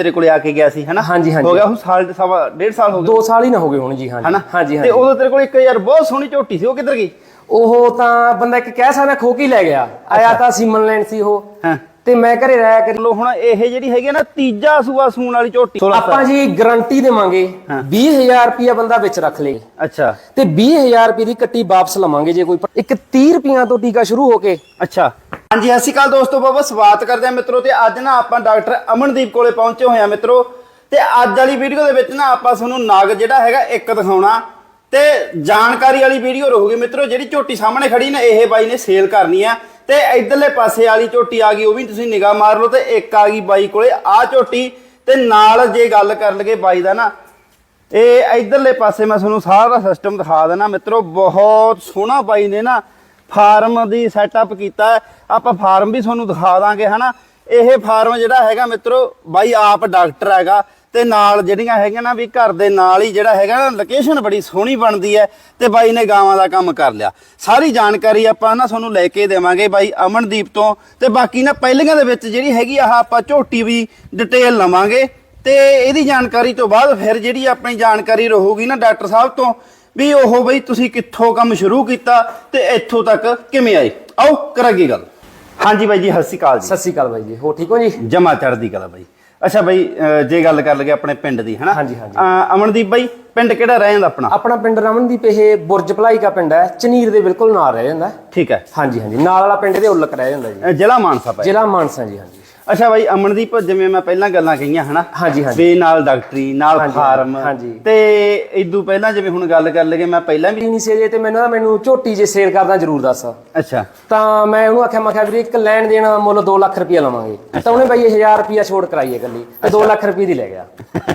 ਤੇਰੇ ਕੋਲੇ ਆ ਕੇ ਗਿਆ ਸੀ ਹਨਾ? ਹਾਂਜੀ, ਹਾਂਜੀ। ਹੋ ਗਿਆ ਉਹ ਸਾਲ ਸਵਾ ਡੇਢ ਸਾਲ ਹੋ ਗਏ। 2 ਸਾਲ ਹੀ ਨਾ ਹੋ ਗਏ ਹੁਣ ਜੀ ਹਾਂਜੀ। ਹਨਾ? ਹਾਂਜੀ ਤੇ ਹਾਂਜੀ। ਉਦੋਂ ਤੇਰੇ ਕੋਲ ਇੱਕ ਯਾਰ ਬਹੁਤ ਸੋਹਣੀ ਝੋਟੀ ਸੀ ਉਹ ਕਿੱਧਰ ਗਈ? ਉਹ ਤਾਂ ਬੰਦਾ ਇੱਕ ਕਹਿ ਸਕਦਾ ਖੋਕੀ ਲੈ ਗਿਆ। ਆਇਆ ਤਾਂ ਸੀਮਨ ਲੈਣ ਸੀ ਉਹ। ਹਾਂ। ਤੇ ਮੈਂ ਘਰੇ ਰਹਿ ਕੇ ਲੋ ਹੁਣ ਇਹ ਜਿਹੜੀ ਹੈਗੀ ਆ ਨਾ ਤੀਜਾ ਸੂਆ ਸੂਣ ਵਾਲੀ ਝੋਟੀ 16 ਆਪਾਂ ਜੀ ਗਾਰੰਟੀ ਦੇਵਾਂਗੇ ਹਾਂ। 20000 ਰੁਪਿਆ ਬੰਦਾ ਵਿੱਚ ਰੱਖ ਲੇ। ਅੱਛਾ। ਤੇ 20000 ਰੁਪਏ ਦੀ ਕੱਟੀ ਵਾਪਸ ਲਵਾਂਗੇ ਜੇ ਕੋਈ ਇੱਕ 30 ਰੁਪਈਆਂ ਤੋਂ ਟੀਕਾ ਸ਼ੁਰੂ ਹੋ ਕੇ। ਅੱਛਾ। ਹਾਂਜੀ, ਸਤਿ ਸ਼੍ਰੀ ਅਕਾਲ ਦੋਸਤੋ, ਬਹੁਤ ਸਵਾਗਤ ਕਰਦੇ ਹਾਂ ਮਿੱਤਰੋ ਤੇ ਅੱਜ ਨਾ ਆਪਾਂ ਡਾਕਟਰ ਅਮਨਦੀਪ ਕੋਲੇ ਪਹੁੰਚੇ ਹੋਏ ਆ ਮਿੱਤਰੋ ਤੇ ਅੱਜ ਵਾਲੀ ਵੀਡੀਓ ਦੇ ਵਿੱਚ ਨਾ ਆਪਾਂ ਤੁਹਾਨੂੰ ਨਗ ਜਿਹੜਾ ਹੈਗਾ ਇੱਕ ਦਿਖਾਉਣਾ ਤੇ ਜਾਣਕਾਰੀ ਵਾਲੀ ਵੀਡੀਓ ਰਹੂਗੀ ਮਿੱਤਰੋ, ਜਿਹੜੀ ਝੋਟੀ ਸਾਹਮਣੇ ਖੜੀ ਨਾ, ਇਹ ਬਾਈ ਨੇ ਸੇਲ ਕਰਨੀ ਆ ਤੇ ਇਧਰਲੇ ਪਾਸੇ ਵਾਲੀ ਝੋਟੀ ਆ ਗਈ, ਉਹ ਵੀ ਤੁਸੀਂ ਨਿਗਾਹ ਮਾਰ ਲਓ ਤੇ ਇੱਕ ਆ ਗਈ ਬਾਈ ਕੋਲੇ, ਆ ਝੋਟੀ ਤੇ ਨਾਲ ਜੇ ਗੱਲ ਕਰ ਲਗੇ ਬਾਈ ਦਾ ਨਾ, ਇਹ ਇਧਰਲੇ ਪਾਸੇ ਮੈਂ ਤੁਹਾਨੂੰ ਸਾਰਾ ਸਿਸਟਮ ਦਿਖਾ ਦੇਣਾ ਮਿੱਤਰੋ, ਬਹੁਤ ਸੋਹਣਾ ਬਾਈ ਨੇ ਨਾ ਫਾਰਮ ਦੀ ਸੈਟਅਪ ਕੀਤਾ ਹੈ। ਆਪਾਂ ਫਾਰਮ ਵੀ ਤੁਹਾਨੂੰ ਦਿਖਾ ਦਾਂਗੇ, ਹਨਾ ਇਹ ਫਾਰਮ ਜਿਹੜਾ ਹੈਗਾ ਮਿੱਤਰੋ, ਬਾਈ ਆਪ ਡਾਕਟਰ ਹੈਗਾ ਤੇ ਨਾਲ ਜਿਹੜੀਆਂ ਹੈਗੀਆਂ ਨਾ ਵੀ ਘਰ ਦੇ ਨਾਲ ਹੀ ਜਿਹੜਾ ਹੈਗਾ ਨਾ ਲੋਕੇਸ਼ਨ ਬੜੀ ਸੋਹਣੀ ਬਣਦੀ ਹੈ ਤੇ ਬਾਈ ਨੇ ਗਾਵਾਂ ਦਾ ਕੰਮ ਕਰ ਲਿਆ ਸਾਰੀ ਜਾਣਕਾਰੀ ਆਪਾਂ ਨਾ ਤੁਹਾਨੂੰ ਲੈ ਕੇ ਦੇਵਾਂਗੇ ਬਾਈ ਅਮਨਦੀਪ ਤੋਂ ਤੇ ਬਾਕੀ ਨਾ ਪਹਿਲੀਆਂ ਦੇ ਵਿੱਚ ਜਿਹੜੀ ਹੈਗੀ ਆਹ ਆਪਾਂ ਝੋਟੀ ਵੀ ਡਿਟੇਲ ਲਵਾਂਗੇ ਤੇ ਇਹਦੀ ਜਾਣਕਾਰੀ ਤੋਂ ਬਾਅਦ ਫਿਰ ਜਿਹੜੀ ਆਪਣੀ ਜਾਣਕਾਰੀ ਰਹੂਗੀ ਨਾ ਡਾਕਟਰ ਸਾਹਿਬ ਤੋਂ ਵੀ ਉਹ ਬਈ ਤੁਸੀਂ ਕਿੱਥੋਂ ਕੰਮ ਸ਼ੁਰੂ ਕੀਤਾ ਤੇ ਇੱਥੋਂ ਤੱਕ ਕਿਵੇਂ ਆਏ? ਆਓ ਕਰਾਂਗੇ ਗੱਲ? ਹਾਂਜੀ ਬਾਈ ਜੀ ਸਤਿ ਸ਼੍ਰੀ ਅਕਾਲ ਜੀ। ਸਤਿ ਸ਼੍ਰੀ ਅਕਾਲ ਬਾਈ ਜੀ ਹੋ ਠੀਕ ਹੋ ਜੀ? ਜਮਾ ਚੜ੍ਹਦੀ ਕਲਾ ਬਾਈ। ਅੱਛਾ ਬਾਈ ਅਹ ਜੇ ਗੱਲ ਕਰ ਲਗੇ ਆਪਣੇ ਪਿੰਡ ਦੀ ਹਨਾ? ਹਾਂਜੀ, ਹਾਂਜੀ। ਅਹ ਅਮਨਦੀਪ ਬਾਈ ਪਿੰਡ ਕਿਹੜਾ ਰਹਿ ਜਾਂਦਾ ਆਪਣਾ? ਆਪਣਾ ਪਿੰਡ ਰਮਨਦੀਪ ਇਹ ਬੁਰਜ ਭਲਾਈ ਦਾ ਪਿੰਡ ਹੈ। ਚਨੀਰ ਦੇ ਬਿਲਕੁਲ ਨਾਲ ਰਹਿ ਜਾਂਦਾ। ਹੈ। ਠੀਕ ਹੈ। ਹਾਂਜੀ ਹਾਂਜੀ। ਨਾਲ ਵਾਲਾ ਪਿੰਡ ਦੇ ਉਲਕ ਰਹਿ ਜਾਂਦਾ ਜੀ। ਅਹ ਜ਼ਿਲ੍ਹਾ ਮਾਨਸਾ ਪੈ ਜ਼ਿਲ੍ਹਾ ਮਾਨਸਾ ਜੀ ਹਾਂਜੀ। ਅੱਛਾ ਬਾਈ ਅਮਨਦੀਪ ਜਿਵੇਂ ਮੈਂ ਪਹਿਲਾਂ ਗੱਲਾਂ ਕਹੀਆਂ ਹਨਾ? ਹਾਂਜੀ, ਹਾਂਜੀ। ਵੀ ਨਾਲ ਡਾਕਟਰੀ ਨਾਲ ਫਾਰਮ। ਤੇ ਇਦੋਂ ਪਹਿਲਾਂ ਜਿਵੇਂ ਹੁਣ ਗੱਲ ਕਰ ਲਗੇ ਮੈਂ ਪਹਿਲਾਂ ਵੀ ਨਹੀਂ ਸੀ ਜੇ ਤੇ ਮੈਨੂੰ ਨਾ ਮੈਨੂੰ ਝੋਟੀ ਜੇ ਸੇਲ ਕਰਦਾ ਜਰੂਰ ਦੱਸ। ਅੱਛਾ। ਤਾਂ ਮੈਂ ਉਹਨੂੰ ਆਖਿਆ ਮੈਂ ਕਿਹਾ ਵੀਰੇ ਇੱਕ ਲੈਣ ਦੇਣ ਮੁੱਲ 2 ਲੱਖ ਰੁਪਇਆ ਲਵਾਂਗੇ। ਤਾਂ ਉਹਨੇ ਬਾਈ 1000 ਰੁਪਇਆ ਛੋੜ ਕਰਾਈ ਹੈ ਗੱਲੀ ਤੇ 2 ਲੱਖ ਰੁਪਏ ਦੀ ਲੈ ਗਿਆ।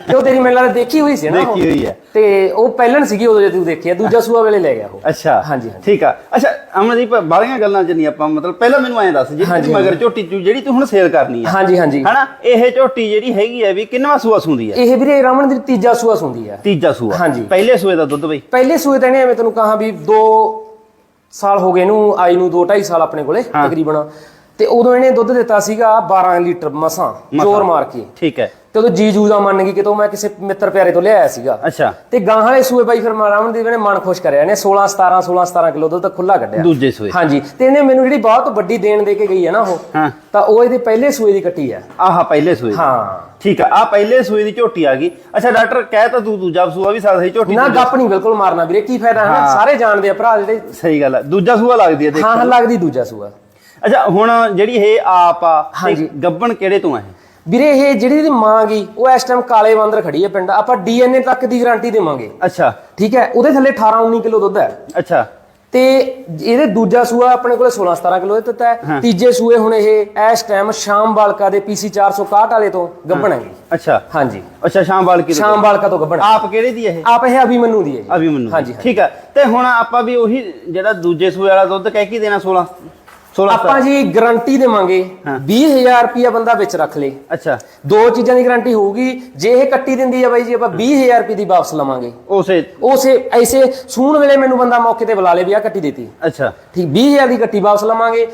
ਤੇ ਉਹ ਤੇਰੀ ਮੈਨੂੰ ਲੱਗਦਾ ਦੇਖੀ ਹੋਈ ਸੀ ਨਾ। ਦੇਖੀ ਹੋਈ ਹੈ। ਤੇ ਉਹ ਪਹਿਲਣ ਸੀਗੀ ਉਦੋਂ ਜਦੋਂ ਦੇਖਿਆ ਦੂਜਾ ਸੂਆ ਵੇਲੇ ਲੈ ਗਿਆ ਉਹ। ਅੱਛਾ। ਹਾਂਜੀ, ਹਾਂਜੀ। ਠੀਕ ਆ। ਅੱਛਾ ਅਮਨਦੀਪ ਬਾਲੀਆਂ ਗੱਲਾਂ ਚ ਨਹੀਂ ਆਪਾਂ ਮਤਲਬ ਪਹਿਲਾਂ ਮੈਨੂੰ ਐਂ ਦੱਸ ਜਿਹੜੀ ਤੂੰ ਮਗਰ ਝੋਟੀ ਤੂੰ ਜਿਹੜੀ ਤੂੰ ਹੁਣ ਸੇਲ ਕਰਨੀ ਆ। ਹਾਂਜੀ ਹਾਂਜੀ। ਹਨਾ? ਇਹ ਝੋਟੀ ਜਿਹੜੀ ਹੈਗੀ ਆ ਵੀ ਕਿੰਨਵਾ ਸੂਆ ਸੁੰਦੀ ਆ? ਇਹ ਵੀਰੇ ਰਮਨ ਦੀ ਤੀਜਾ ਸੂਆ ਸੁੰਦੀ ਆ। ਤੀਜਾ ਸੂਆ। ਹਾਂਜੀ। ਪਹਿਲੇ ਸੂਏ ਦਾ ਦੁੱਧ ਬਈ। ਪਹਿਲੇ ਸੂਏ ਤਾਂ ਇਹਨੇ ਮੈਂ ਤੈਨੂੰ ਕਹਾ ਵੀ 2 ਸਾਲ ਹੋ ਗਏ ਇਹਨੂੰ ਆਈ ਨੂੰ 2 2.5 ਸਾਲ ਆਪਣੇ ਕੋਲੇ। ਤਕਰੀਬਨ। ਤੇ ਉਦੋਂ ਇਹਨੇ ਦੁੱਧ ਦਿੱਤਾ ਸੀਗਾ 12 ਲੀਟਰ ਮਸਾਂ। ਜ਼ੋਰ ਮਾਰ ਕੇ। ਠੀਕ ਹੈ। ਤੇ ਉਦੋਂ ਜੀ ਜੂ ਦਾ ਮੰਨ ਗਈ ਕਿਤੋਂ ਮੈਂ ਕਿਸੇ ਮਿੱਤਰ ਪਿਆਰੇ ਤੋਂ ਲਿਆਇਆ ਸੀਗਾ। ਅੱਛਾ। ਤੇ ਗਾਂ ਵਾਲੇ ਸੂਏ ਬਾਈ ਫਿਰ ਮਾਰਾਮਨ ਦੀ ਨੇ ਮਨ ਖੁਸ਼ ਕਰਿਆ ਇਹਨੇ 16 17 16 17 ਕਿਲੋ ਦੁੱਧ ਖੁੱਲਾ ਕੱਢਿਆ। ਦੂਜੇ ਸੂਏ। ਹਾਂਜੀ ਤੇ ਇਹਨੇ ਮੈਨੂੰ ਜਿਹੜੀ ਬਹੁਤ ਵੱਡੀ ਦੇਣ ਦੇ ਕੇ ਗਈ ਹੈ ਨਾ ਉਹ ਹਾਂ। ਤਾਂ ਉਹ ਇਹਦੇ ਪਹਿਲੇ ਸੂਏ ਦੀ ਕੱਟੀ ਆ ਆਹ ਪਹਿਲੇ ਸੂਏ। ਹਾਂ। ਠੀਕ ਆ ਆ ਪਹਿਲੇ ਸੂਏ ਦੀ ਝੋਟੀ ਆ ਗਈ। ਅੱਛਾ ਡਾਕਟਰ ਕਹਿ ਤਾਂ ਤੂੰ ਦੂਜਾ ਸੂਆ ਵੀ ਸਕਦਾ ਸੀ ਝੋਟੀ ਨਾ ਗੱਪ ਨਹੀਂ ਬਿਲਕੁਲ ਮਾਰਨਾ ਵੀਰੇ ਕੀ ਫਾਇਦਾ ਹੈ ਸਾਰੇ ਜਾਣਦੇ ਆ ਭਰਾ ਜਿਹੜੇ। ਸਹੀ ਗੱਲ ਆ ਦੂਜਾ ਸੂਆ ਲੱਗਦੀ ਹੈ ਦੇਖ। ਹਾਂ ਹਾਂ ਲੱਗਦੀ ਦੂਜਾ ਸੂਆ। ਅੱਛਾ ਹੁਣ ਜਿਹੜੀ ਇਹ ਆਪ ਆ ਗੱਬਣ ਕਿਹੜੇ ਤੋਂ ਆ ਇਹ? ਵੀਰੇ ਇਹ ਜਿਹੜੀ ਇਹਦੀ ਮਾਂ ਗਈ ਉਹ ਇਸ ਟਾਈਮ ਕਾਲੇ ਬਾਂਦਰ ਖੜੀ ਹੈ ਪਿੰਡ। ਆਪਾਂ ਡੀਐਨਏ ਤੱਕ ਦੀ ਗਾਰੰਟੀ ਦੇਵਾਂਗੇ। ਅੱਛਾ। ਠੀਕ ਹੈ? ਉਹਦੇ ਥੱਲੇ 18 19 ਕਿਲੋ ਦੁੱਧ ਹੈ। ਅੱਛਾ। ਤੇ ਇਹਦੇ ਦੂਜਾ ਸੂਆ ਆਪਣੇ ਕੋਲੇ 16 17 ਕਿਲੋ ਦਿੱਤਾ ਹੈ। ਤੀਜੇ ਸੂਏ ਹੁਣ ਇਹ ਇਸ ਟਾਈਮ ਸ਼ਾਮ ਬਾਲਕਾ ਦੇ ਪੀਸੀ 461 ਵਾਲੇ ਤੋਂ ਗੱਭਣ ਅੱਛਾ। ਹਾਂਜੀ। ਅੱਛਾ ਸ਼ਾਮ ਵਾਲ ਕੀ ਸ਼ਾਮ ਬਾਲਕਾ ਤੋਂ ਗੱਭਣ। ਆਪ ਕਿਹੜੇ ਦੀ ਇਹ? ਆਪ ਇਹ ਅਭਿਮਨੂ ਦੀ ਹੈ ਜੀ। ਅਭਿਮਨੂ ਹਾਂਜੀ, ਹਾਂਜੀ। ਠੀਕ ਆ ਤੇ ਹੁਣ ਆਪਾਂ ਵੀ ਉਹੀ ਜਿਹੜਾ ਦੂਜੇ ਸੂਏ ਵਾਲਾ ਦੁੱਧ ਕਹਿ ਕੀ ਦੇਣਾ 16 16 ਆਪਾਂ ਜੀ ਗਾਰੰਟੀ ਦੇਵਾਂਗੇ 20000 ਰੁਪਿਆ ਬੰਦਾ ਵਿੱਚ ਰੱਖ ਲੇ। ਅੱਛਾ। ਦੋ ਚੀਜ਼ਾਂ ਦੀ ਗਾਰੰਟੀ ਹੋਊਗੀ ਜੇ ਇਹ ਕੱਟੀ ਦਿੰਦੀ ਆ ਬਾਈ ਜੀ ਆਪਾਂ 20000 ਰੁਪਏ ਦੀ ਵਾਪਸ ਲਵਾਂਗੇ। ਉਸੇ ਉਸੇ ਐਸੇ ਸੂਣ ਵੇਲੇ ਮੈਨੂੰ ਬੰਦਾ ਮੌਕੇ ਤੇ ਬੁਲਾ ਲੇ ਵੀ ਆ ਕੱਟੀ ਦਿੱਤੀ। ਅੱਛਾ। ਠੀਕ 20000 ਦੀ ਕੱਟੀ ਵਾਪਸ ਲਵਾਂਗੇ।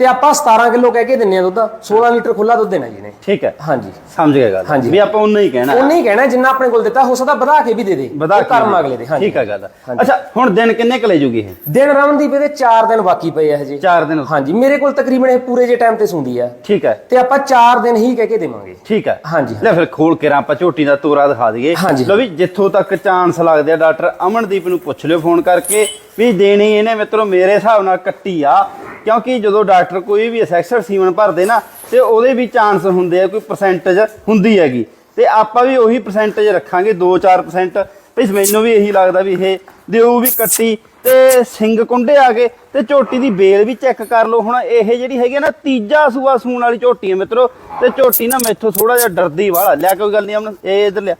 ਤੇ ਆਪਾਂ 17 ਕਿਲੋ ਕਹਿ ਕੇ ਦਿੰਨੇ ਆ ਦੁੱਧ 16 ਲੀਟਰ ਖੁੱਲਾ ਦੁੱਧ ਦੇਣਾ ਜੀ ਨੇ ਠੀਕ ਹੈ। ਹਾਂਜੀ। ਸਮਝ ਗਿਆ ਗੱਲ। ਹਾਂਜੀ। ਵੀ ਆਪਾਂ ਉਹਨਾਂ ਹੀ ਕਹਿਣਾ। ਉਹ ਨਹੀਂ ਕਹਿਣਾ ਜਿੰਨਾ ਆਪਣੇ ਕੋਲ ਦਿੱਤਾ ਹੋ ਸਕਦਾ ਵਧਾ ਕੇ ਵੀ ਦੇ ਦੇ। ਵਧਾ ਕੇ ਕਰਮ। ਅਗਲੇ ਦੇ ਹਾਂਜੀ। ਠੀਕ ਹੈ ਗੱਲ। ਅੱਛਾ ਹੁਣ ਦਿਨ ਕਿੰਨੇ ਕੁ ਲੈ ਜੂਗੀ ਇਹ? ਦਿਨ ਰਮਨਦੀਪ ਇਹਦੇ 4 ਦਿਨ ਬਾਕੀ ਪਏ ਆ ਹਜੇ। 4 ਦਿਨ। ਹਾਂਜੀ ਮੇਰੇ ਕੋਲ ਤਕਰੀਬਨ ਇਹ ਪੂਰੇ ਜੇ ਟਾਈਮ ਤੇ ਸੁੰਦੀ ਆ। ਠੀਕ ਹੈ। ਤੇ ਆਪਾਂ 4 ਦਿਨ ਹੀ ਕਹਿ ਕੇ ਦੇਵਾਂਗੇ। ਠੀਕ ਹੈ। ਹਾਂਜੀ। ਲੈ ਫਿਰ ਖੋਲ ਕੇ ਰਾਂ ਆਪਾਂ ਝੋਟੀ ਦਾ ਤੋਰਾ ਦਿਖਾ ਦਈਏ। ਹਾਂਜੀ। ਲੋ ਵੀ ਜਿੱਥੋਂ ਤੱਕ ਚਾਂਸ ਲੱਗਦੇ ਆ ਡਾਕਟਰ ਅਮਨਦੀਪ ਨੂੰ ਪੁੱਛ ਲਿਓ ਫੋਨ ਕਰਕੇ ਵੀ ਦੇਣੀ ਇਹਨੇ ਮਿੱਤਰੋ ਮੇਰੇ ਹਿਸਾਬ ਨਾਲ ਕੱਟੀ ਆ। ਕਿਉਂਕਿ ਜਦੋਂ ਡਾਕਟਰ ਕੋਈ ਵੀ ਸੈਕਸਰ ਸੀਮਨ ਭਰਦੇ ਨਾ, ਤੇ ਉਹਦੇ ਵੀ ਚਾਂਸ ਹੁੰਦੇ ਆ ਕੋਈ ਪਰਸੈਂਟੇਜ ਹੁੰਦੀ ਹੈਗੀ। ਤੇ ਆਪਾਂ ਵੀ ਉਹੀ ਪਰਸੈਂਟੇਜ ਰੱਖਾਂਗੇ 2-4% ਵੀ ਮੈਨੂੰ ਵੀ ਇਹੀ ਲੱਗਦਾ ਵੀ ਇਹ ਦਿਓ ਵੀ ਕੱਟੀ। ਤੇ ਸਿੰਘ ਕੁੰਡੇ ਆ ਗਏ, ਤੇ ਝੋਟੀ ਦੀ ਬੇਲ ਵੀ ਚੈੱਕ ਕਰ ਲਓ। ਹੁਣ ਇਹ ਜਿਹੜੀ ਹੈਗੀ ਆ ਨਾ, ਤੀਜਾ ਸੂਆ ਸੂਣ ਵਾਲੀ ਝੋਟੀ ਹੈ ਮਿੱਤਰੋ। ਤੇ ਝੋਟੀ ਨਾ ਮੈਥੋਂ ਥੋੜਾ ਜਿਹਾ ਡਰਦੀ ਵਾਲਾ। ਲਿਆ ਕੋਈ ਗੱਲ ਨਹੀਂ, ਆਪਣਾ ਇਹ ਇਧਰ ਲਿਆ।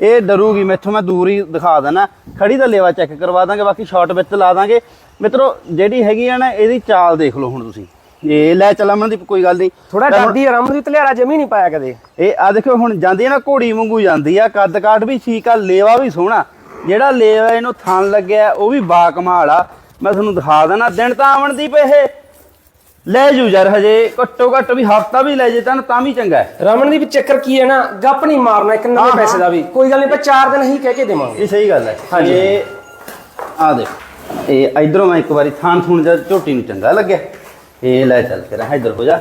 ਇਹ ਡਰੂਗੀ, ਮੈਥੋਂ ਮੈਂ ਦੂਰ ਹੀ ਦਿਖਾ ਦੇਣਾ ਖੜੀ ਦਾ ਲੇਵਾ ਚੈੱਕ ਕਰਵਾ ਦਾਂਗੇ, ਬਾਕੀ ਸ਼ਾਰਟ ਵਿੱਚ ਲਾ ਦਾਂਗੇ। ਮਿੱਤਰੋ ਜਿਹੜੀ ਹੈਗੀ ਆ ਨਾ ਇਹਦੀ ਚਾਲ ਦੇਖ ਲਓ ਹੁਣ ਤੁਸੀਂ। ਇਹ ਲੈ ਚੱਲ ਅਮਨਦੀਪ ਕੋਈ ਗੱਲ ਨਹੀਂ। ਥੋੜਾ ਡਰਦੀ ਆ ਰਮਨਦੀਪ ਲਿਆਰਾ ਜਮੀ ਨਹੀਂ ਪਾਇਆ ਕਦੇ। ਇਹ ਆ ਦੇਖੋ ਹੁਣ ਜਾਂਦੀ ਹੈ ਨਾ ਘੋੜੀ ਵਾਂਗੂ ਜਾਂਦੀ ਆ ਕੱਦ ਕਾਠ ਵੀ ਠੀਕ ਆ ਲੇਵਾ ਵੀ ਸੋਹਣਾ। ਜਿਹੜਾ ਲੇਵਾ ਇਹਨੂੰ ਥਣ ਲੱਗਿਆ ਉਹ ਵੀ ਬਾ ਕਮਾਲ ਆ। ਮੈਂ ਤੁਹਾਨੂੰ ਦਿਖਾ ਦੇਣਾ ਦਿਨ ਤਾਂ ਅਮਨਦੀਪ ਇਹ। ਲੈ ਜੂ ਯਾਰ ਹਜੇ ਘੱਟੋ ਘੱਟ ਵੀ ਹਫਤਾ ਵੀ ਲੈ ਜੇ ਤਾਂ ਤਾਂ ਵੀ ਚੰਗਾ ਹੈ। ਦੀ ਵੀ ਚੱਕਰ ਕੀ ਹੈ ਨਾ ਗੱਪ ਨਹੀਂ ਮਾਰਨਾ ਇੱਕ ਨਵੇਂ ਪੈਸੇ ਦਾ ਵੀ। ਕੋਈ ਗੱਲ ਨਹੀਂ ਆਪਾਂ ਚਾਰ ਦਿਨ ਹੀ ਕਹਿ ਕੇ ਦੇਵਾਂਗੇ। ਇਹ ਸਹੀ ਗੱਲ ਹੈ। ਹਾਂਜੀ। ਆ ਦੇ ਇਹ ਇਧਰੋਂ ਮੈਂ ਇੱਕ ਵਾਰੀ ਥਾਂ ਥੂਣ ਜਦ ਝੋਟੀ ਨੂੰ ਚੰਗਾ ਲੱਗਿਆ। ਇਹ ਲੈ ਚੱਲ ਕੇ ਰਹਾ ਇਧਰ ਹੋ ਜਾ।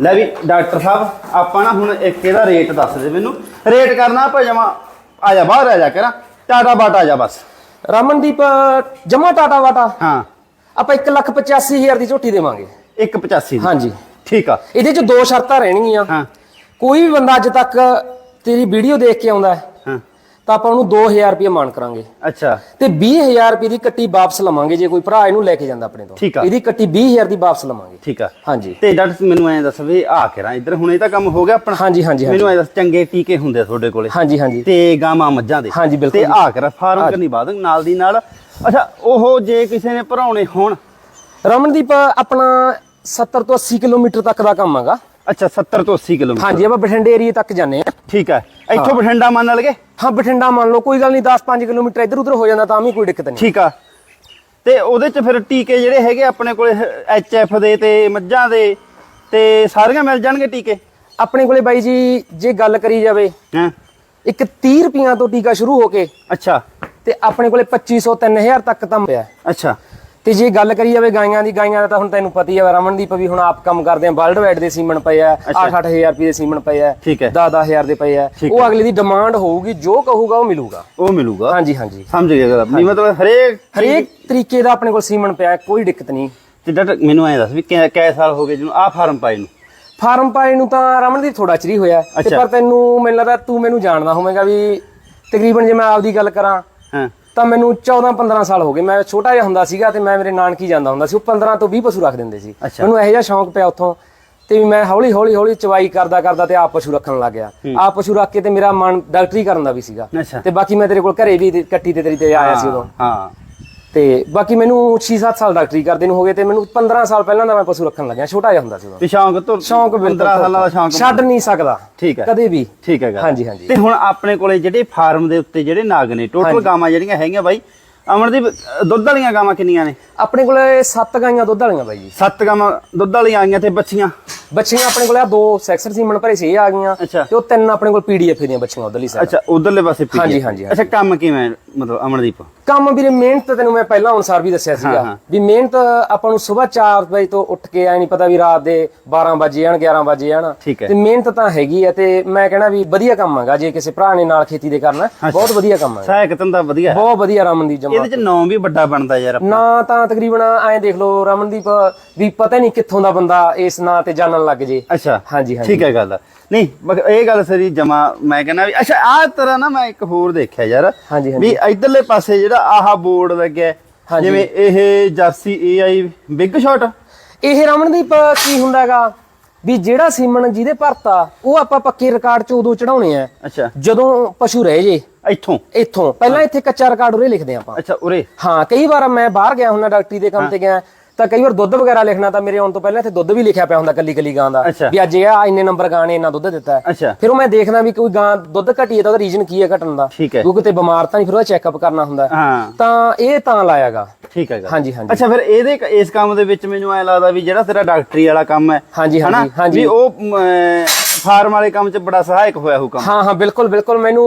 ਲੈ ਵੀ ਡਾਕਟਰ ਸਾਹਿਬ ਆਪਾਂ ਨਾ ਹੁਣ ਇੱਕ ਇਹਦਾ ਰੇਟ ਦੱਸ ਦੇ ਮੈਨੂੰ। ਰੇਟ ਕਰਨਾ ਆਪਾਂ ਜਮਾ ਆ ਜਾ ਬਾਹਰ ਆ ਜਾ ਕਰਾਂ। ਟਾਟਾ ਬਾਟਾ ਆ ਜਾ ਬਸ। ਰਮਨਦੀਪ ਜਮਾ ਟਾਟਾ ਵਾਟਾ ਹਾਂ। ਆਪਾਂ 185000 ਦੀ ਝੋਟੀ ਦੇਵਾਂਗੇ। 185 ਦੀ। ਹਾਂਜੀ। ਠੀਕ ਆ। ਇਹਦੇ ਚ ਦੋ ਸ਼ਰਤਾਂ ਰਹਿਣਗੀਆਂ। ਹਾਂ। ਕੋਈ ਵੀ ਬੰਦਾ ਅੱਜ ਤੱਕ ਤੇਰੀ ਵੀਡੀਓ ਦੇਖ ਕੇ ਆਉਂਦਾ ਹਾਂ ਤਾਂ ਆਪਾਂ ਉਹਨੂੰ 2000 ਰੁਪਏ ਮਾਨ ਕਰਾਂਗੇ। ਅੱਛਾ। ਤੇ 20000 ਰੁਪਏ ਦੀ ਕੱਟੀ ਵਾਪਸ ਲਵਾਂਗੇ ਜੇ ਕੋਈ ਭਰਾ ਇਹਨੂੰ ਲੈ ਕੇ ਜਾਂਦਾ ਆਪਣੇ ਤੋਂ। ਠੀਕ ਆ। ਇਹਦੀ ਕੱਟੀ 20000 ਦੀ ਵਾਪਸ ਲਵਾਂਗੇ। ਠੀਕ ਆ। ਹਾਂਜੀ। ਤੇ ਡਾਕਟਰ ਮੈਨੂੰ ਐਂ ਦੱਸ ਵੀ ਆ ਕਰਾਂ ਇੱਧਰ ਹੁਣ ਇਹ ਤਾਂ ਕੰਮ ਹੋ ਗਿਆ ਆਪਣਾ। ਹਾਂਜੀ ਹਾਂਜੀ ਹਾਂਜੀ। ਮੈਨੂੰ ਐਂ ਦੱਸ ਚੰਗੇ ਟੀਕੇ ਹੁੰਦੇ ਆ ਤੁਹਾਡੇ ਕੋਲੇ। ਹਾਂਜੀ ਹਾਂਜੀ। ਤੇ ਗਾਵਾਂ ਮੱਝਾਂ ਦੇ। ਹਾਂਜੀ, ਬਿਲਕੁਲ। ਤੇ ਜੀ। ਆ ਕਰ ਫਾਰਮ ਕਰਨੀ ਬਾਦ ਨਾਲ ਦੀ ਨਾਲ। ਅੱਛਾ ਉਹ ਜੇ ਕਿਸੇ ਨੇ ਭਰਾਉਣੇ ਹੋਣ। ਰਮਨਦੀਪ ਆਪਣਾ 70 ਤੋਂ 80 ਕਿਲੋਮੀਟਰ ਤੱਕ ਦਾ ਕੰਮ ਹੈਗਾ। ਅੱਛਾ 70 ਤੋਂ 80 ਕਿਲੋਮੀਟਰ। ਹਾਂਜੀ ਆਪਾਂ ਬਠਿੰਡੇ ਏਰੀਏ ਤੱਕ ਜਾਂਦੇ ਆ ਠੀਕ ਹੈ ਇੱਥੋਂ ਬਠਿੰਡਾ ਮੰਨ ਲਗੇ ਹਾਂ ਬਠਿੰਡਾ ਮੰਨ ਲਓ ਕੋਈ ਗੱਲ ਨਹੀਂ 10-5 ਕਿਲੋਮੀਟਰ ਇੱਧਰ ਉੱਧਰ ਹੋ ਜਾਂਦਾ ਤਾਂ ਵੀ ਕੋਈ ਦਿੱਕਤ ਨਹੀਂ। ਠੀਕ ਆ। ਤੇ ਉਹਦੇ ਚ ਫਿਰ ਟੀਕੇ ਜਿਹੜੇ ਹੈਗੇ ਆਪਣੇ ਕੋਲੇ ਐਚ ਐਫ ਦੇ ਤੇ ਮੱਝਾਂ ਦੇ ਤੇ ਸਾਰੀਆਂ ਮਿਲ ਜਾਣਗੇ ਟੀਕੇ? ਆਪਣੇ ਕੋਲੇ ਬਾਈ ਜੀ ਜੇ ਗੱਲ ਕਰੀ ਜਾਵੇ ਹਾਂ? ਇੱਕ 30 ਰੁਪਈਆਂ ਤੋਂ ਟੀਕਾ ਸ਼ੁਰੂ ਹੋ ਕੇ ਅੱਛਾ। ਤੇ ਆਪਣੇ ਕੋਲੇ 2500 3000 ਤੱਕ ਤਾਂ ਪਿਆ। ਅੱਛਾ। ਤੇ ਜੇ ਗੱਲ ਕਰੀ ਜਾਵੇ ਗਾਈਆਂ ਦੀ ਗਾਈਆਂ ਦਾ ਤਾਂ ਹੁਣ ਤੈਨੂੰ ਪਤਾ ਹੀ ਹੈ ਰਮਨਦੀਪ ਵੀ ਹੁਣ ਆਪ ਕੰਮ ਕਰਦੇ ਆ ਵਰਲਡ ਵਾਈਡ ਦੇ ਸੀਮਨ ਪਏ ਆ 8-8000 ਰੁਪਏ ਦੇ ਸੀਮਨ ਪਏ ਆ ਠੀਕ ਹੈ। 10-10000 ਦੇ ਪਏ ਆ। ਉਹ ਅਗਲੇ ਦੀ ਡਿਮਾਂਡ ਹੋਊਗੀ ਜੋ ਕਹੂਗਾ ਉਹ ਮਿਲੂਗਾ। ਉਹ ਮਿਲੂਗਾ। ਹਾਂਜੀ ਹਾਂਜੀ। ਸਮਝ ਗਿਆ ਗੱਲ ਵੀ ਮਤਲਬ ਹਰੇਕ ਹਰੇਕ ਤਰੀਕੇ ਦਾ ਆਪਣੇ ਕੋਲ ਸੀਮਨ ਪਿਆ ਕੋਈ ਦਿੱਕਤ ਨਹੀਂ। ਤੇ ਡਾਕਟਰ ਮੈਨੂੰ ਐਂ ਦੱਸ ਵੀ ਕਿੰਨੇ ਸਾਲ ਹੋ ਗਏ ਜਿਹਨੂੰ? ਆਹ ਫਾਰਮ ਪਾਏ ਨੂੰ। ਫਾਰਮ ਪਾਏ ਨੂੰ ਤਾਂ ਰਮਨਦੀਪ ਥੋੜਾ ਚਿਰ ਹੀ ਹੋਇਆ। ਤੇ। ਪਰ ਤੈਨੂੰ ਮੈਨੂੰ ਲੱਗਦਾ ਤੂੰ ਮੈਨੂੰ ਜਾਣਦਾ ਹੋਵੇਂਗਾ ਵੀ ਤਕਰੀਬਨ ਜੇ ਮੈਂ ਆਪਦੀ ਗੱਲ ਕਰਾਂ ਹਾਂ। ਤਾਂ ਮੈਨੂੰ 14 15 ਸਾਲ ਹੋ ਗਏ। ਮੈਂ ਛੋਟਾ ਜਿਹਾ ਹੁੰਦਾ ਸੀਗਾ ਤੇ ਮੈਂ ਮੇਰੇ ਨਾਨਕੀ ਜਾਂਦਾ ਹੁੰਦਾ ਸੀ। ਉਹ 15 ਤੋਂ 20 ਪਸ਼ੂ ਰੱਖ ਦਿੰਦੇ ਸੀ। ਮੈਨੂੰ ਇਹੋ ਜਿਹਾ ਸ਼ੌਂਕ ਪਿਆ ਉੱਥੋਂ ਤੇ ਵੀ ਮੈਂ ਹੌਲੀ ਹੌਲੀ ਹੌਲੀ ਚਵਾਈ ਕਰਦਾ ਕਰਦਾ ਤੇ ਆਪ ਪਸ਼ੂ ਰੱਖਣ ਲੱਗ ਗਿਆ। ਆਪ ਪਸ਼ੂ ਰੱਖ ਕੇ ਤੇ ਮੇਰਾ ਮਨ ਡਾਕਟਰੀ ਕਰਨ ਦਾ ਵੀ ਸੀਗਾ। ਤੇ ਬਾਕੀ ਮੈਂ ਤੇਰੇ ਕੋਲ ਘਰੇ ਵੀ ਕੱਟੀ ਤੇ ਤੇਰੀ ਤੇ ਆਇਆ ਸੀ ਉਦੋਂ। ਹਾਂ। ਤੇ ਬਾਕੀ ਮੈਨੂੰ 6-7 ਸਾਲ ਡਾਕਟਰੀ ਕਰਦੇ ਨੂੰ ਹੋ ਗਏ ਤੇ ਮੈਨੂੰ 15 ਸਾਲ ਪਹਿਲਾਂ ਦਾ ਮੈਂ ਪਸ਼ੂ ਰੱਖਣ ਲੱਗਿਆ ਛੋਟਾ ਜਿਹਾ ਹੁੰਦਾ ਸੀ ਤੇ ਸ਼ੌਂਕ ਤੋਂ ਸ਼ੌਂਕ ਬਿਲਕੁਲ 15 ਸਾਲਾਂ ਦਾ ਸ਼ੌਂਕ ਛੱਡ ਨਹੀਂ ਸਕਦਾ। ਠੀਕ ਹੈ। ਕਦੇ ਵੀ। ਠੀਕ ਹੈ ਗੱਲ। ਹਾਂਜੀ, ਹਾਂਜੀ। ਤੇ ਹੁਣ ਆਪਣੇ ਕੋਲੇ ਜਿਹੜੇ ਫਾਰਮ ਦੇ ਉੱਤੇ ਜਿਹੜੇ ਨਾਗ ਨੇ ਟੋਟਲ ਗਾਵਾਂ ਜਿਹੜੀਆਂ ਹੈਗੀਆਂ ਬਾਈ ਅਮਨਦੀਪ ਦੁੱਧ ਵਾਲੀਆਂ ਗਾਵਾਂ ਕਿੰਨੀਆਂ ਨੇ? ਆਪਣੇ ਕੋਲੇ 7 ਗਾਈਆਂ ਦੁੱਧ ਵਾਲੀਆਂ ਬਾਈ ਜੀ। ਸੱਤ ਗਾਵਾਂ ਦੁੱਧ ਵਾਲੀਆਂ ਆਈਆਂ ਤੇ ਬੱਚੀਆਂ ਬੱਚੀਆਂ ਆਪਣੇ ਕੋਲੇ ਆ ਦੋ ਸੈਕਸਰ ਸੀਮਨ ਭਰੇ ਸੀ ਇਹ ਆ ਗਈਆਂ ਤੇ ਉਹ ਤਿੰਨ ਆਪਣੇ ਕੋਲ ਪੀਡੀਐਫ ਦੀਆਂ ਬੱਚੀਆਂ ਉਧਰਲੀ ਸਾਈਡ ਅੱਛਾ ਉਧਰਲੇ ਪਾਸੇ ਪੀ ਹਾਂਜੀ, ਹਾਂਜੀ। ਅੱਛਾ ਕੰਮ ਕਿਵੇਂ ਮਤਲਬ ਅਮਨਦੀਪ? ਕੰਮ ਵੀਰੇ ਮਿਹਨਤ ਤੈਨੂੰ ਮੈਂ ਪਹਿਲਾਂ ਅਨੁਸਾਰ ਵੀ ਦੱਸਿਆ ਸੀਗਾ। ਵੀ ਮਿਹਨਤ ਆਪਾਂ ਨੂੰ ਸਵੇਰ 4 ਵਜੇ ਤੋਂ ਉੱਠ ਕੇ ਨਹੀਂ ਪਤਾ ਵੀ ਰਾਤ ਦੇ 12 ਵਜੇ ਆਣ 11 ਵਜੇ ਆਣ। ਤੇ ਮਿਹਨਤ ਤਾਂ ਹੈਗੀ ਆ ਤੇ ਮੈਂ ਕਹਿਣਾ ਵੀ ਵਧੀਆ ਕੰਮ ਹੈਗਾ ਜੇ ਕਿਸੇ ਭਰਾ ਨੇ ਨਾਲ ਖੇਤੀ ਦੇ ਕਰਨਾ ਬਹੁਤ ਵਧੀਆ ਕੰਮ ਹੈ ਸਹਾਇਕ ਧੰਦਾ ਵਧੀਆ। ਬਹੁਤ ਵਧੀਆ ਰਮਨਦੀਪ ਜਮਾ। ਇਹਦੇ ਚ ਨਾਂ ਵੀ ਵੱਡਾ ਬਣਦਾ ਯਾਰ ਆਪਣਾ। ਨਾ ਤਾਂ ਤਕਰੀਬਨ ਐਂ ਦੇਖ ਲਓ ਰਮਨਦੀਪ ਵੀ ਪਤਾ ਨਹੀਂ ਕਿੱਥੋਂ ਦਾ ਬੰਦਾ ਇਸ ਨਾਂ ਤੇ ਜਾਣਨ ਲੱਗ ਜੇ। ਅੱਛਾ ਹਾਂਜੀ ਹਾਂਜੀ। ਠੀਕ ਹੈ ਗੱਲ ਨਹੀਂ ਇਹ ਗੱਲ ਸਰੀ ਜਮਾ ਮੈਂ ਕਹਿੰਦਾ ਵੀ ਅੱਛਾ ਆਹ ਤਰ੍ਹਾਂ ਨਾ ਮੈਂ ਇੱਕ ਹੋਰ ਦੇਖਿਆ ਯਾਰ। ਹਾਂਜੀ ਹਾਂਜੀ। ਵੀ ਇਧਰਲੇ ਪਾਸੇ ਜਿਹੜਾ ਆਹ ਬੋਰਡ ਲੱਗਿਆ। ਜਿਵੇਂ ਇਹ ਜਰਸੀ ਏਆਈ ਬਿਗ ਸ਼ਾਟ ਇਹ ਰਮਨਦੀਪ ਕੀ ਹੁੰਦਾ ਹੈਗਾ? ਵੀ ਜਿਹੜਾ ਸੀਮਨ ਜਿਹਦੇ ਭਰਤਾ ਉਹ ਆਪਾਂ ਪੱਕੇ ਰਿਕਾਰਡ 'ਚ ਉਦੋਂ ਚੜਾਉਣੇ ਆ। ਅੱਛਾ। ਜਦੋਂ ਪਸ਼ੂ ਰਹਿ ਜੇ। ਇੱਥੋਂ? ਇੱਥੋਂ। ਪਹਿਲਾਂ ਇੱਥੇ ਕੱਚਾ ਰਿਕਾਰਡ ਉਰੇ ਲਿਖਦੇ ਆਪਾਂ। ਅੱਛਾ ਉਰੇ? ਹਾਂ ਕਈ ਵਾਰ ਮੈਂ ਬਾਹਰ ਗਿਆ ਹੁੰਦਾ ਡਾਕਟਰੀ ਦੇ ਕੰਮ ਤੇ ਗਿਆ। ਤਾਂ ਕਈ ਵਾਰ ਦੁੱਧ ਵਗੈਰਾ ਲਿਖਣਾ ਤਾਂ ਮੇਰੇ ਆਉਣ ਤੋਂ ਪਹਿਲਾਂ ਇੱਥੇ ਦੁੱਧ ਵੀ ਲਿਖਿਆ ਪਿਆ ਹੁੰਦਾ ਕੱਲੀ ਕੱਲੀ ਗਾਂ ਦਾ। ਵੀ ਅੱਜ ਇਹ ਆ ਇੰਨੇ ਨੰਬਰ ਗਾਂ ਨੇ ਇੰਨਾ ਦੁੱਧ ਦਿੱਤਾ ਹੈ। ਫਿਰ ਉਹ ਮੈਂ ਦੇਖਦਾ ਵੀ ਕੋਈ ਗਾਂ ਦੁੱਧ ਘਟੀ ਹੈ ਤਾਂ ਉਹਦਾ ਰੀਜਨ ਕੀ ਹੈ ਘਟਣ ਦਾ। ਕਿਉਂਕਿ ਕਿਤੇ ਬਿਮਾਰ ਤਾਂ ਨਹੀਂ ਫਿਰ ਉਹਦਾ ਚੈੱਕਅਪ ਕਰਨਾ ਹੁੰਦਾ ਤਾਂ ਇਹ ਤਾਂ ਲਾਇਆਗਾ। ਠੀਕ ਹੈ ਗੱਲ ਹਾਂਜੀ ਹਾਂਜੀ। ਅੱਛਾ ਫਿਰ ਇਹਦੇ ਇਸ ਕੰਮ ਦੇ ਵਿੱਚ ਮੈਨੂੰ ਐ ਲੱਗਦਾ ਵੀ ਜਿਹੜਾ ਤੇਰਾ ਡਾਕਟਰੀ ਵਾਲਾ ਕੰਮ ਹੈ ਹਾਂਜੀ? ਹਾਂਜੀ ਹਾਂਜੀ। ਵੀ ਉਹ ਫਾਰਮ ਵਾਲੇ ਕੰਮ 'ਚ ਬੜਾ ਸਹਾਇਕ ਹੋਇਆ ਹੋ ਕੰਮ। ਹਾਂ ਹਾਂ ਬਿਲਕੁਲ ਬਿਲਕੁਲ। ਮੈਨੂੰ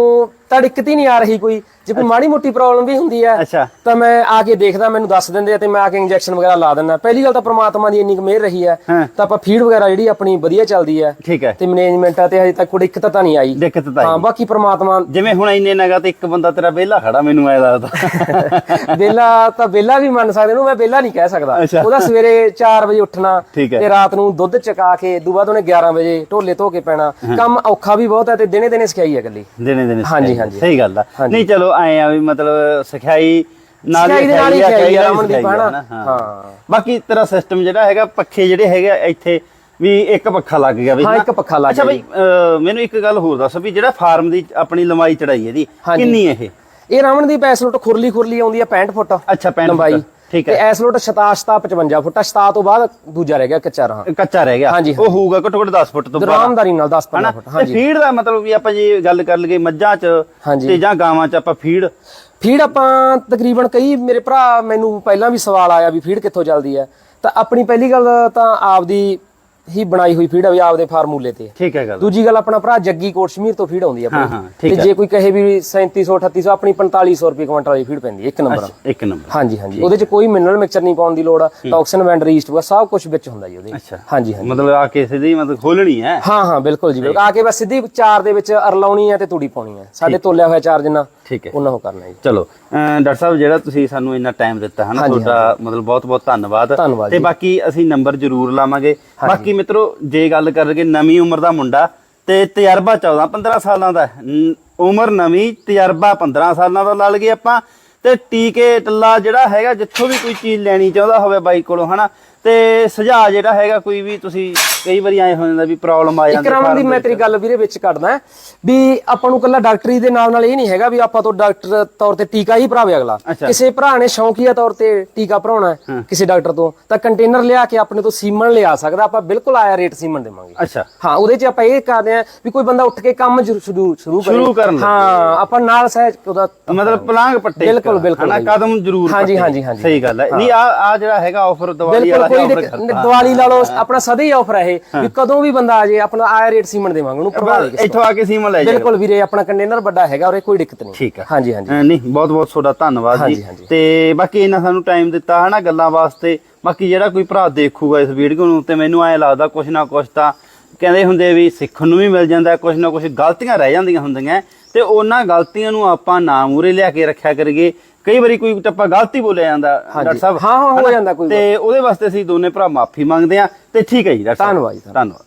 ਤਾਂ ਦਿੱਕਤ ਹੀ ਨਹੀਂ ਆ ਰਹੀ ਕੋਈ। ਜੇ ਕੋਈ ਮਾੜੀ ਮੋਟੀ ਪ੍ਰੋਬਲਮ ਵੀ ਹੁੰਦੀ ਹੈ ਤਾਂ ਮੈਂ ਆ ਕੇ ਦੇਖਦਾ ਮੈਨੂੰ ਦੱਸ ਦਿੰਦੇ ਆ ਤੇ ਮੈਂ ਆ ਕੇ ਇੰਜੈਕਸ਼ਨ ਵਗੈਰਾ ਲਾ ਦਿੰਦਾ। ਪਹਿਲੀ ਗੱਲ ਤਾਂ ਪ੍ਰਮਾਤਮਾ ਦੀ ਇੰਨੀ ਕੁ ਮਿਹਰ ਰਹੀ ਹੈ। ਤਾਂ ਆਪਾਂ ਫੀਡ ਵਗੈਰਾ ਜਿਹੜੀ ਆਪਣੀ ਵਧੀਆ ਚੱਲਦੀ ਹੈ ਠੀਕ ਹੈ। ਤੇ ਮੈਨੇਜਮੈਂਟ ਆ ਤੇ ਹਜੇ ਤੱਕ ਕੋਈ ਦਿੱਕਤ ਤਾਂ ਨਹੀਂ ਆਈ। ਦਿੱਕਤ ਤਾਂ ਹਾਂ ਬਾਕੀ ਪ੍ਰਮਾਤਮਾ ਜਿਵੇਂ ਹੁਣ ਇੰਨੇ ਨਗਾ ਤੇ ਇੱਕ ਬੰਦਾ ਤੇਰਾ ਵਿਹਲਾ ਖੜਾ ਮੈਨੂੰ ਐ ਲੱਗਦਾ। ਵੇਲਾ ਤਾਂ ਵੇਲਾ ਵੀ ਮੰਨ ਸਕਦੇ ਨੂੰ ਮੈਂ ਵੇਲਾ ਨਹੀਂ ਕਹਿ ਸਕਦਾ। ਉਹਦਾ ਸਵੇਰੇ 4 ਵਜੇ ਉੱਠਣਾ। ਤੇ ਰਾਤ ਨੂੰ ਦੁੱਧ ਚਕਾ ਕੇ ਦੂ ਬਾਅਦ ਉਹਨੇ 11 ਵਜੇ ਢੋਲੇ ਧੋ ਕੇ ਪੈਣਾ। ਕੰਮ ਔਖਾ ਵੀ ਬਹੁਤ ਹੈ ਤੇ ਦਿਨੇ ਦਿਨੇ ਸਿਖਾਈ ਹੈ ਇਕੱਲੀ। ਦਿਨੇ ਦਿਨੇ ਹਾਂਜੀ। ਹਾਂਜੀ। ਸਹੀ ਗੱਲ ਆ ਹਾਂਜੀ। ਨਹੀਂ ਚਲੋ ਐ ਆ ਵੀ ਮਤਲਬ ਸਿਖਾਈ ਨਾਲ ਸਿਖਾਈ ਦੇ ਨਾਲ ਹੀ ਆ, ਸਿਖਾਈ ਕਈ ਆ, ਆ, ਹਨਾ? ਹਾਂ। ਹਾਂ। ਬਾਕੀ ਤੇਰਾ ਸਿਸਟਮ ਜਿਹੜਾ ਹੈਗਾ ਪੱਖੇ ਜਿਹੜੇ ਹੈਗੇ ਆ ਇੱਥੇ ਵੀ ਇੱਕ ਪੱਖਾ ਲੱਗ ਗਿਆ ਵੀ ਹਾਂ? ਇੱਕ ਪੱਖਾ ਲੱਗ ਅੱਛਾ ਗਿਆ ਬਈ ਅਹ, ਮੈਨੂੰ ਇੱਕ ਗੱਲ ਹੋਰ ਦੱਸ ਵੀ ਜਿਹੜਾ ਫਾਰਮ ਦੀ ਆਪਣੀ ਲੰਬਾਈ ਚੜਾਈ ਇਹਦੀ ਹਾਂਜੀ। ਕਿੰਨੀ ਇਹ ਇਹ ਰਾਵਣ ਦੀ ਪੈਸਲੋਟ ਖੁਰਲੀ ਖੁਰਲੀ ਆਉਂਦੀ ਹੈ 65 ਫੁੱਟ ਅੱਛਾ 65 ਲੰਬਾਈ ਫੁੱਟ। ਠੀਕ ਤੇ ਹੈ। ਐਸਲੋਟ 67 55 ਫੁੱਟ 67 ਤੋਂ ਬਾਅਦ ਦੂਜਾ ਰਹਿ ਗਿਆ ਕੱਚਾ ਰਹਾ। ਕੱਚਾ ਰਹਿ ਗਿਆ। ਹਾਂਜੀ, ਉਹ ਹੋਊਗਾ ਘੱਟੋ ਘੱਟ 10 ਫੁੱਟ ਤੋਂ ਬਾਅਦ। ਆਰਾਮਦਾਰੀ ਨਾਲ 10 ਹਨਾ? 15 ਫੁੱਟ ਹਾਂਜੀ। ਫੀਡ ਦਾ ਮਤਲਬ ਵੀ ਆਪਾਂ ਜੇ ਗੱਲ ਕਰ ਲਈਏ ਮੱਝਾਂ 'ਚ। ਤੇ ਜਾਂ ਗਾਵਾਂ 'ਚ ਆਪਾਂ ਫੀਡ? ਫੀਡ ਆਪਾਂ ਤਕਰੀਬਨ ਕਈ ਮੇਰੇ ਭਰਾ ਮੈਨੂੰ ਪਹਿਲਾਂ ਵੀ ਸਵਾਲ ਆਇਆ ਵੀ ਫੀਡ ਕਿੱਥੋਂ ਚੱਲਦੀ ਹੈ। ਤਾਂ ਆਪਣੀ ਪਹਿਲੀ ਗੱਲ ਤਾਂ ਆਪਦੀ ਹੀ ਬਣਾਈ ਹੋਈ ਫੀਡ ਆ ਵੀ ਆਪਦੇ ਫਾਰਮੂਲੇ ਤੇ ਠੀਕ ਹੈ ਗੱਲ। ਦੂਜੀ ਗੱਲ ਆਪਣਾ ਭਰਾ ਜੱਗੀ ਕੋਟ ਸ਼ਮੀਰ ਤੋਂ ਫੀਡ ਆਉਂਦੀ ਆ ਆਪਣੀ। ਤੇ ਜੇ ਕੋਈ ਕਹੇ ਵੀ 3700 3800 ਆਪਣੀ 4500 ਰੁਪਏ ਕੁਇੰਟਲ ਵਾਲੀ ਫੀਡ ਪੈਂਦੀ ਇੱਕ ਨੰਬਰ ਇੱਕ ਨੰਬਰ ਹਾਂਜੀ ਹਾਂਜੀ। ਉਹਦੇ ਚ ਕੋਈ ਮਿਨਰਲ ਮਿਕਸਚਰ ਨਹੀਂ ਪਾਉਣ ਦੀ ਲੋੜ ਆ ਟੌਕਸਿਨ ਵੈਂਡ ਰੀਸਟ ਵਗੈਰਾ ਸਭ ਕੁਝ ਵਿੱਚ ਹੁੰਦਾ ਜੀ ਉਹਦੇ ਹਾਂਜੀ ਹਾਂਜੀ। ਮਤਲਬ ਆ ਕੇ ਸਿੱਧੀ ਮਤਲਬ ਖੋਲਣੀ ਹੈ। ਹਾਂ ਹਾਂ ਬਿਲਕੁਲ ਜੀ ਬਿਲਕੁਲ। ਆ ਕੇ ਬਸ ਸਿੱਧੀ ਚਾਰ ਦੇ ਵਿੱਚ ਅਰਲਾਉਣੀ ਹੈ ਤੇ ਤੂੜੀ ਪਾਉਣੀ ਹੈ। ਸਾਡੇ ਤੋਲਿਆ ਹੋਇਆ ਚਾਰ ਜਿੰਨਾ। ਠੀਕ ਹੈ। ਉਹਨਾਂ ਉਹ ਕਰਨਾ ਜੀ। ਚਲੋ ਡਾਕਟਰ ਸਾਹਿਬ ਜਿਹੜਾ ਤੁਸੀਂ ਸਾਨੂੰ ਇੰਨਾ ਟਾਈਮ ਦਿੱਤਾ ਹੈ ਨਾ ਹਾਂਜੀ, ਤੁਹਾਡਾ ਮਤਲਬ ਬਹੁਤ ਬਹੁਤ ਧੰਨਵਾਦ ਤੇ। ਬਾਕੀ ਅਸੀਂ ਨੰਬਰ ਜ਼ਰੂਰ ਲਾਵਾਂਗੇ। ਬਾਕੀ ਮਿੱਤਰੋ ਜੇ ਗੱਲ ਕਰਗੇ ਨਵੀਂ ਉਮਰ ਦਾ ਮੁੰਡਾ ਤੇ ਤਜਰਬਾ 14 15 ਸਾਲਾਂ ਦਾ ਉਮਰ ਨਵੀਂ ਤਜਰਬਾ 15 ਸਾਲਾਂ ਦਾ ਲਾ ਲਈਏ ਆਪਾਂ। ਤੇ ਟੀਕੇ ਟੱਲਾ ਜਿਹੜਾ ਹੈਗਾ ਜਿੱਥੋਂ ਵੀ ਕੋਈ ਚੀਜ਼ ਲੈਣੀ ਚਾਹੁੰਦਾ ਹੋਵੇ ਬਾਈ ਕੋਲੋਂ ਹਨਾ ਤੇ ਸੁਝਾਅ ਜਿਹੜਾ ਹੈਗਾ ਕੋਈ ਵੀ ਤੁਸੀਂ ਕਈ ਵਾਰੀ ਐ ਹੋ ਜਾਂਦਾ ਵੀ ਪ੍ਰੋਬਲਮ ਆ ਜਾਂਦੀ ਇਕਰਾਮ ਦੀ ਮੈਂ ਤੇਰੀ ਗੱਲ ਵੀਰੇ ਵਿੱਚ ਕੱਢਦਾ ਵੀ ਆਪਾਂ ਨੂੰ ਕੱਲਾ ਡਾਕਟਰੀ ਦੇ ਨਾਲ ਨਾਲ ਇਹ ਨਹੀਂ ਹੈਗਾ ਵੀ ਆਪਾਂ ਤੋਂ ਡਾਕਟਰ ਤੌਰ ਤੇ ਟੀਕਾ ਹੀ ਭਰਾਵੇ ਅਗਲਾ। ਕਿਸੇ ਭਰਾ ਨੇ ਸ਼ੌਕੀਆ ਤੌਰ ਤੇ ਟੀਕਾ ਭਰਾਉਣਾ ਹੈ ਕਿਸੇ ਡਾਕਟਰ ਤੋਂ ਤਾਂ ਕੰਟੇਨਰ ਲਿਆ ਕੇ ਆਪਣੇ ਤੋਂ ਸੀਮਨ ਲਿਆ ਸਕਦਾ ਆਪਾਂ ਬਿਲਕੁਲ ਆਇਆ ਰੇਟ ਸੀਮਨ ਦੇਵਾਂਗੇ ਅੱਛਾ ਹਾਂ ਉਹਦੇ 'ਚ ਆਪਾਂ ਇਹ ਕਰਦੇ ਆ ਵੀ ਕੋਈ ਬੰਦਾ ਉੱਠ ਕੇ ਕੰਮ ਸ਼ੁਰੂ ਸ਼ੁਰੂ ਕਰੇ ਸ਼ੁਰੂ ਕਰਨ। ਹਾਂ ਆਪਾਂ ਨਾਲ ਸਹਿਜ ਉਹਦਾ ਮਤਲਬ ਪਲਾਂਗ ਪੱਟੇ ਬਿਲਕੁਲ, ਬਿਲਕੁਲ। ਕਦਮ ਜ਼ਰੂਰ ਹਾਂਜੀ। ਹਾਂਜੀ, ਹਾਂਜੀ। ਸਹੀ ਗੱਲ ਹੈ ਨਹੀਂ ਆ ਆ ਜਿਹੜਾ ਹੈਗਾ ਆਫਰ ਬਿਲਕੁਲ ਵਾਲਾ ਕੋਈ। ਦੀਵਾਲੀ ਲਾ ਲਓ ਆਪਣਾ ਸਦਾ ਹੀ ਆਫਰ ਹੈ ਇਹ ਵੀ ਕਦੋਂ ਵੀ ਬੰਦਾ ਆ ਜੇ ਆਪਣਾ ਆਇਆ ਰੇਟ ਸੀਮਨ ਦੇਵਾਂਗੇ ਉਹਨੂੰ ਪ੍ਰਭਾਵ ਬਸ ਇੱਥੋਂ ਆ ਕੇ ਸੀਮਾ ਲੈ ਜਾਓ ਬਿਲਕੁਲ ਵੀਰੇ ਆਪਣਾ ਕੰਟੇਨਰ ਵੱਡਾ ਹੈਗਾ ਔਰ ਕੋਈ ਦਿੱਕਤ ਨਹੀਂ। ਠੀਕ ਹੈ ਹਾਂਜੀ ਹਾਂਜੀ। ਨਹੀਂ ਬਹੁਤ ਬਹੁਤ ਤੁਹਾਡਾ ਧੰਨਵਾਦ ਜੀ। ਤੇ ਬਾਕੀ ਇਹਨਾਂ ਸਾਨੂੰ ਟਾਈਮ ਦਿੱਤਾ ਹਨਾ ਗੱਲਾਂ ਵਾਸਤੇ। ਬਾਕੀ ਜਿਹੜਾ ਕੋਈ ਭਰਾ ਦੇਖੂਗਾ ਇਸ ਵੀਡੀਓ ਨੂੰ ਤੇ ਮੈਨੂੰ ਐ ਲੱਗਦਾ ਕੁਛ ਨਾ ਕੁਛ ਤਾਂ ਕਹਿੰਦੇ ਹੁੰਦੇ ਵੀ ਸਿੱਖਣ ਨੂੰ ਵੀ ਮਿਲ ਜਾਂਦਾ ਕੁਛ ਨਾ ਕੁਛ ਗਲਤੀਆਂ ਰਹਿ ਜਾਂਦੀਆਂ ਹੁੰਦੀਆਂ। ਤੇ ਉਹਨਾਂ ਗਲਤੀਆਂ ਨੂੰ ਆਪਾਂ ਨਾ ਮੂਰੇ ਲਿਆ ਕੇ ਰੱਖਿਆ ਕਰੀਏ। ਕਈ ਵਾਰੀ ਕੋਈ ਟੱਪਾ ਗਲਤੀ ਬੋਲਿਆ ਜਾਂਦਾ ਡਾਕਟਰ ਸਾਹਿਬ ਹਾਂ, ਹਾਂ? ਜਾਂਦਾ ਕੋਈ ਤੇ ਉਹਦੇ ਵਾਸਤੇ ਅਸੀਂ ਦੋਨੇ ਭਰਾ ਮਾਫੀ ਮੰਗਦੇ ਆ ਤੇ ਠੀਕ ਹੈ ਜੀ ਡਾਕਟਰ ਸਾਹਿਬ। ਧੰਨਵਾਦ ਜੀ, ਧੰਨਵਾਦ